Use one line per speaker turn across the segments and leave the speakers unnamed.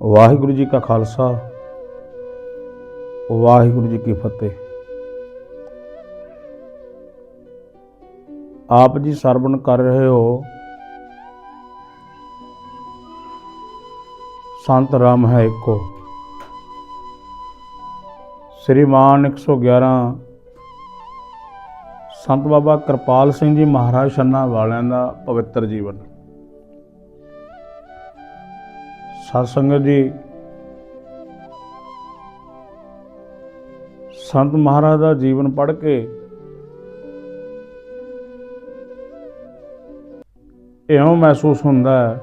ਵਾਹਿਗੁਰੂ ਜੀ ਕਾ ਖਾਲਸਾ, ਵਾਹਿਗੁਰੂ ਜੀ ਕੀ ਫਤਿਹ। ਆਪ ਜੀ ਸਰਵਣ ਕਰ ਰਹੇ ਹੋ। ਸੰਤ ਰਾਮ ਹੈ ਇੱਕੋ। ਸ੍ਰੀਮਾਨ 111 ਸੰਤ ਬਾਬਾ ਕਿਰਪਾਲ ਸਿੰਘ ਜੀ ਮਹਾਰਾਜ ਛੰਨਾ ਵਾਲਿਆਂ ਦਾ ਪਵਿੱਤਰ ਜੀਵਨ। ਸਤਸੰਗਤ ਜੀ, ਸੰਤ ਮਹਾਰਾਜ ਦਾ ਜੀਵਨ ਪੜ੍ਹ ਕੇ ਇਉਂ ਮਹਿਸੂਸ ਹੁੰਦਾ ਹੈ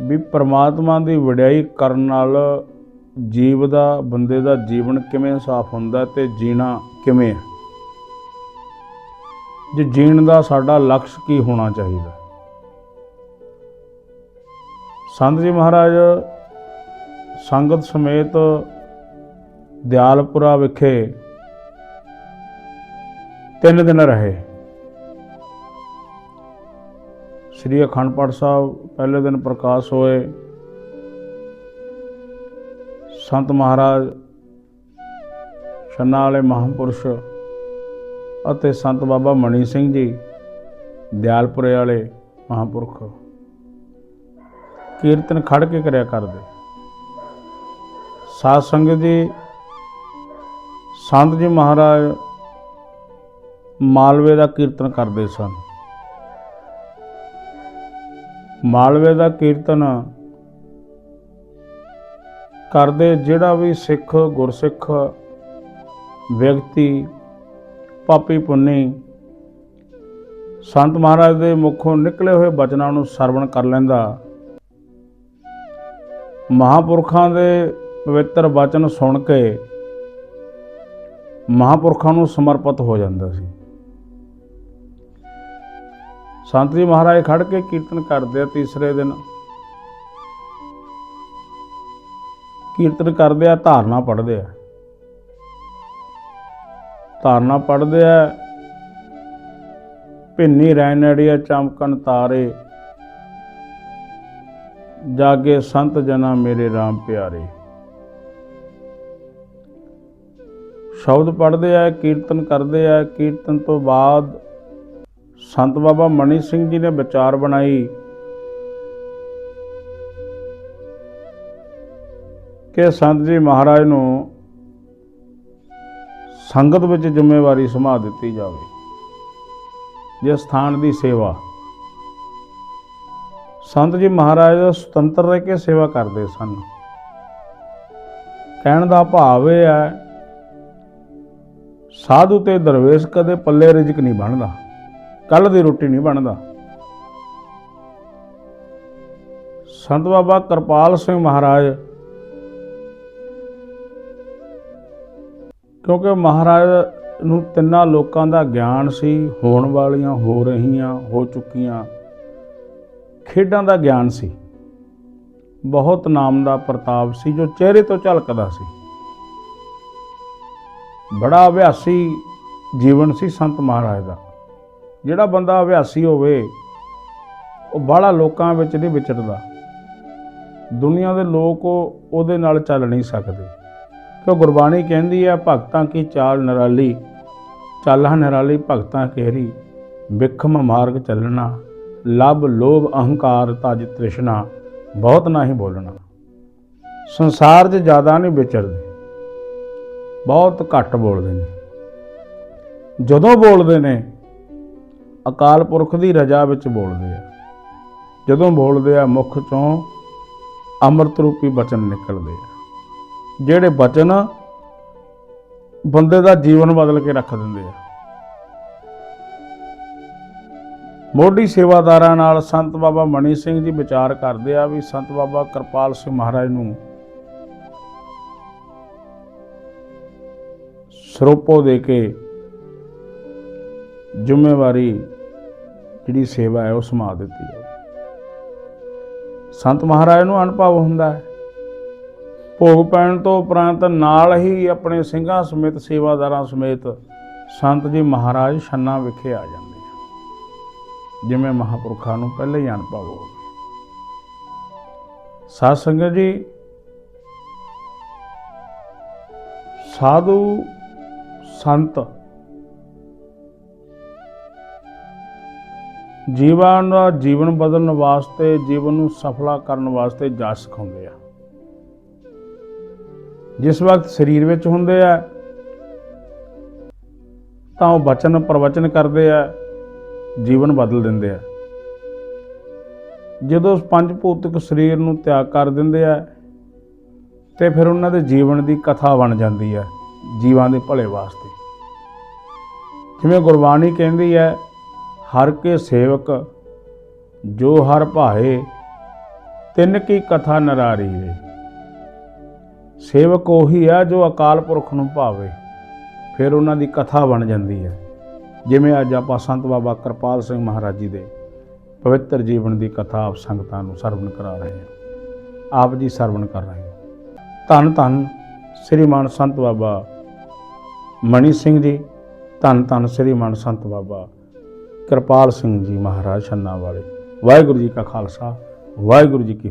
ਵੀ ਪ੍ਰਮਾਤਮਾ ਦੀ ਵਡਿਆਈ ਕਰਨ ਨਾਲ ਜੀਵ ਦਾ, ਬੰਦੇ ਦਾ ਜੀਵਨ ਕਿਵੇਂ ਸਾਫ਼ ਹੁੰਦਾ ਤੇ ਜੀਣਾ ਕਿਵੇਂ ਹੈ? ਜੇ ਜੀਣ ਦਾ ਸਾਡਾ ਲਕਸ਼ ਕੀ ਹੋਣਾ ਚਾਹੀਦਾ? ਸੰਤ ਜੀ ਮਹਾਰਾਜ, ਸੰਗਤ ਸਮੇਤ ਦਿਆਲਪੁਰਾ ਵਿਖੇ ਤਿੰਨ ਦਿਨ ਰਹੇ। ਸ੍ਰੀ ਅਖੰਡ ਪਾਠ ਸਾਹਿਬ ਪਹਿਲੇ ਦਿਨ ਪ੍ਰਕਾਸ਼ ਹੋਏ। ਸੰਤ ਮਹਾਰਾਜ, ਛੰਨਾ ਵਾਲੇ ਮਹਾਂਪੁਰਸ਼ ਅਤੇ ਸੰਤ ਬਾਬਾ ਮਣੀ ਸਿੰਘ ਜੀ, ਦਿਆਲਪੁਰੇ ਵਾਲੇ ਮਹਾਂਪੁਰਖ ਕੀਰਤਨ ਖੜ ਕੇ ਕਰਿਆ ਕਰਦੇ। ਸਾਧ ਸੰਗਤ ਜੀ, ਸੰਤ ਜੀ ਮਹਾਰਾਜ ਮਾਲਵੇ ਦਾ ਕੀਰਤਨ ਕਰਦੇ ਸਨ। ਮਾਲਵੇ ਦਾ ਕੀਰਤਨ ਕਰਦੇ ਜਿਹੜਾ ਵੀ ਸਿੱਖ, ਗੁਰਸਿੱਖ, ਵਿਅਕਤੀ, ਪਾਪੀ, ਪੁੰਨੀ, ਸੰਤ ਮਹਾਰਾਜ ਦੇ ਮੁਖੋਂ ਨਿਕਲੇ ਹੋਏ ਬਚਨਾਂ ਨੂੰ ਸਰਵਣ ਕਰ ਲੈਂਦਾ। ਮਹਾਪੁਰਖਾਂ ਦੇ ਪਵਿੱਤਰ ਵਚਨ ਸੁਣ ਕੇ ਮਹਾਪੁਰਖਾਂ ਨੂੰ ਸਮਰਪਿਤ ਹੋ ਜਾਂਦਾ ਸੀ। ਸੰਤ ਜੀ ਮਹਾਰਾਜ ਖੜ ਕੇ ਕੀਰਤਨ ਕਰਦੇ ਆ ਤੀਸਰੇ ਦਿਨ। ਕੀਰਤਨ ਕਰਦੇ ਆ, ਧਾਰਨਾ ਪੜ੍ਹਦੇ ਆ। ਧਾਰਨਾ ਪੜ੍ਹਦੇ ਆ, ਭਿੰਨੀ ਰੈਨੜੀਆ ਚਮਕਣ ਤਾਰੇ। ਜਾਗੇ ਸੰਤ ਜਨਾ ਮੇਰੇ RAM ਪਿਆਰੇ। ਸ਼ਬਦ ਪੜ੍ਹਦੇ ਆ, ਕੀਰਤਨ ਕਰਦੇ ਆ, ਕੀਰਤਨ ਤੋਂ ਬਾਅਦ ਸੰਤ ਬਾਬਾ ਮਣੀ ਸਿੰਘ ਜੀ ਨੇ ਵਿਚਾਰ ਬਣਾਈ ਕਿ ਸੰਤ ਜੀ ਮਹਾਰਾਜ ਨੂੰ ਸੰਗਤ ਵਿੱਚ ਜ਼ਿੰਮੇਵਾਰੀ ਸਮਾ ਦਿੱਤੀ ਜਾਵੇ ਜੇ ਸਥਾਨ ਦੀ ਸੇਵਾ। ਸੰਤ ਜੀ ਮਹਾਰਾਜ ਸੁਤੰਤਰ ਰਹਿ ਕੇ ਸੇਵਾ ਕਰਦੇ ਸਨ। ਕਹਿਣ ਦਾ ਭਾਵ ਇਹ ਹੈ, ਸਾਧੂ ਤੇ ਦਰਵੇਸ਼ ਕਦੇ ਪੱਲੇ ਰਿਜਕ ਨਹੀਂ ਬਣਦਾ ਕੱਲ ਦੀ ਰੋਟੀ ਨਹੀਂ ਬਣਦਾ। ਸੰਤ ਬਾਬਾ ਕਿਰਪਾਲ ਸਿੰਘ ਮਹਾਰਾਜ ਕਿਉਂਕਿ ਮਹਾਰਾਜ ਨੂੰ ਤਿੰਨਾਂ ਲੋਕਾਂ ਦਾ ਗਿਆਨ ਸੀ, ਹੋਣ ਵਾਲੀਆਂ ਹੋ ਰਹੀਆਂ, ਹੋ ਚੁੱਕੀਆਂ। ਖੇਡਾਂ ਦਾ ਗਿਆਨ ਸੀ। ਬਹੁਤ ਨਾਮ ਦਾ ਪ੍ਰਤਾਪ ਸੀ ਜੋ ਚਿਹਰੇ ਤੋਂ ਝਲਕਦਾ ਸੀ। ਬੜਾ ਅਭਿਆਸੀ ਜੀਵਨ ਸੀ ਸੰਤ ਮਹਾਰਾਜ ਦਾ। ਜਿਹੜਾ ਬੰਦਾ ਅਭਿਆਸੀ ਹੋਵੇ, ਉਹ ਬਾਹਲਾ ਲੋਕਾਂ ਵਿੱਚ ਨਹੀਂ ਵਿਚਰਦਾ। ਦੁਨੀਆ ਦੇ ਲੋਕ ਉਹਦੇ ਨਾਲ ਚੱਲ ਨਹੀਂ ਸਕਦੇ। ਕਿਉਂ ਗੁਰਬਾਣੀ ਕਹਿੰਦੀ ਹੈ, ਭਗਤਾਂ ਕੀ ਚਾਲ ਨਿਰਾਲੀ, ਚਾਲਾਂ ਨਿਰਾਲੀ, ਭਗਤਾਂ ਕੇਰੀ, ਵਿਖਮ ਮਾਰਗ ਚੱਲਣਾ। ਲਬ ਲੋਭ ਅਹੰਕਾਰ ਤਜ ਤ੍ਰਿਸ਼ਨਾ, ਬਹੁਤ ਨਹੀਂ ਬੋਲਣਾ। ਸੰਸਾਰ 'ਚ ਜ਼ਿਆਦਾ ਨਹੀਂ ਵਿਚਰਦੇ, ਬਹੁਤ ਘੱਟ ਬੋਲਦੇ ਨੇ। ਜਦੋਂ ਬੋਲਦੇ ਨੇ, ਅਕਾਲ ਪੁਰਖ ਦੀ ਰਜਾ ਵਿੱਚ ਬੋਲਦੇ ਆ। ਜਦੋਂ ਬੋਲਦੇ ਆ, ਮੁਖ ਚੋਂ ਅੰਮ੍ਰਿਤ ਰੂਪੀ ਬਚਨ ਨਿਕਲਦੇ ਆ। ਜਿਹੜੇ ਬਚਨ ਬੰਦੇ ਦਾ ਜੀਵਨ ਬਦਲ ਕੇ ਰੱਖ ਦਿੰਦੇ ਆ। ਮੋਢੀ ਸੇਵਾਦਾਰਾਂ ਨਾਲ ਸੰਤ ਬਾਬਾ ਮਣੀ ਸਿੰਘ ਜੀ ਵਿਚਾਰ ਕਰਦੇ ਆ ਵੀ ਸੰਤ ਬਾਬਾ ਕਿਰਪਾਲ ਸਿੰਘ ਮਹਾਰਾਜ ਨੂੰ ਸਰੋਪੋ ਦੇ ਕੇ ਜ਼ਿੰਮੇਵਾਰੀ ਜਿਹੜੀ ਸੇਵਾ ਹੈ ਉਹ ਸਮਾ ਦਿੱਤੀ ਹੈ ਸੰਤ ਮਹਾਰਾਜ ਨੂੰ ਅਨੁਭਵ ਹੁੰਦਾ ਹੈ। ਭੋਗ ਪੈਣ ਤੋਂ ਉਪਰੰਤ ਨਾਲ ਹੀ ਆਪਣੇ ਸਿੰਘਾਂ ਸਮੇਤ ਸੇਵਾਦਾਰਾਂ ਸਮੇਤ ਸੰਤ ਜੀ ਮਹਾਰਾਜ ਛੰਨਾ ਵਿਖੇ ਆ ਜਾਂਦੇ। ਜਿਵੇਂ ਮਹਾਪੁਰਖਾਂ ਨੂੰ ਪਹਿਲੇ ਹੀ ਅਨੁਭਵ ਹੋ ਗਿਆ ਸਾਧ ਸੰਗਤ ਜੀ, ਸਾਧੂ ਸੰਤ ਜੀਵਨ ਦਾ ਜੀਵਨ ਬਦਲਣ ਵਾਸਤੇ, ਜੀਵਨ ਨੂੰ ਸਫਲਾ ਕਰਨ ਵਾਸਤੇ ਜਾ ਸਿਖਾਉਂਦੇ ਆ। ਜਿਸ ਵਕਤ ਸਰੀਰ ਵਿੱਚ ਹੁੰਦੇ ਆ, ਤਾਂ ਉਹ ਬਚਨ ਪ੍ਰਵਚਨ ਕਰਦੇ ਆ। ਜੀਵਨ ਬਦਲ ਦਿੰਦੇ ਆ। ਜਦੋਂ ਉਸ ਪੰਜ ਭੌਤਿਕ ਸਰੀਰ ਨੂੰ ਤਿਆਗ ਕਰ ਦਿੰਦੇ ਆ, ਤੇ ਫਿਰ ਉਹਨਾਂ ਦੇ ਜੀਵਨ ਦੀ ਕਥਾ ਬਣ ਜਾਂਦੀ ਹੈ ਜੀਵਾਂ ਦੇ ਭਲੇ ਵਾਸਤੇ। ਜਿਵੇਂ ਗੁਰਬਾਣੀ ਕਹਿੰਦੀ ਹੈ ਹਰ ਕੇ ਸੇਵਕ, ਜੋ ਹਰ ਭਾਏ ਤਿੰਨ ਕੀ ਕਥਾ ਨਰਾਰੀ ਵੇ। ਸੇਵਕ ਉਹੀ ਆ ਜੋ ਅਕਾਲ ਪੁਰਖ ਨੂੰ ਭਾਵੇ, ਫਿਰ ਉਹਨਾਂ ਦੀ ਕਥਾ ਬਣ ਜਾਂਦੀ ਹੈ ਜਿਵੇਂ ਅੱਜ ਆਪਾਂ ਸੰਤ ਬਾਬਾ ਕਿਰਪਾਲ ਸਿੰਘ ਮਹਾਰਾਜ ਜੀ ਦੇ ਪਵਿੱਤਰ ਜੀਵਨ ਦੀ ਕਥਾ ਆਪ ਸੰਗਤਾਂ ਨੂੰ ਸਰਵਣ ਕਰਾ ਰਹੇ ਹਾਂ, ਆਪ ਜੀ ਸਰਵਣ ਕਰ ਰਹੇ ਹਾਂ। ਧੰਨ ਧੰਨ ਸ੍ਰੀਮਾਨ ਸੰਤ ਬਾਬਾ ਮਣੀ ਸਿੰਘ ਜੀ, ਧੰਨ ਧੰਨ ਸ੍ਰੀਮਾਨ ਸੰਤ ਬਾਬਾ ਕਿਰਪਾਲ ਸਿੰਘ ਜੀ ਮਹਾਰਾਜ ਛੰਨਾ ਵਾਲੇ। ਵਾਹਿਗੁਰੂ ਜੀ ਕਾ ਖਾਲਸਾ, ਵਾਹਿਗੁਰੂ ਜੀ ਕੀ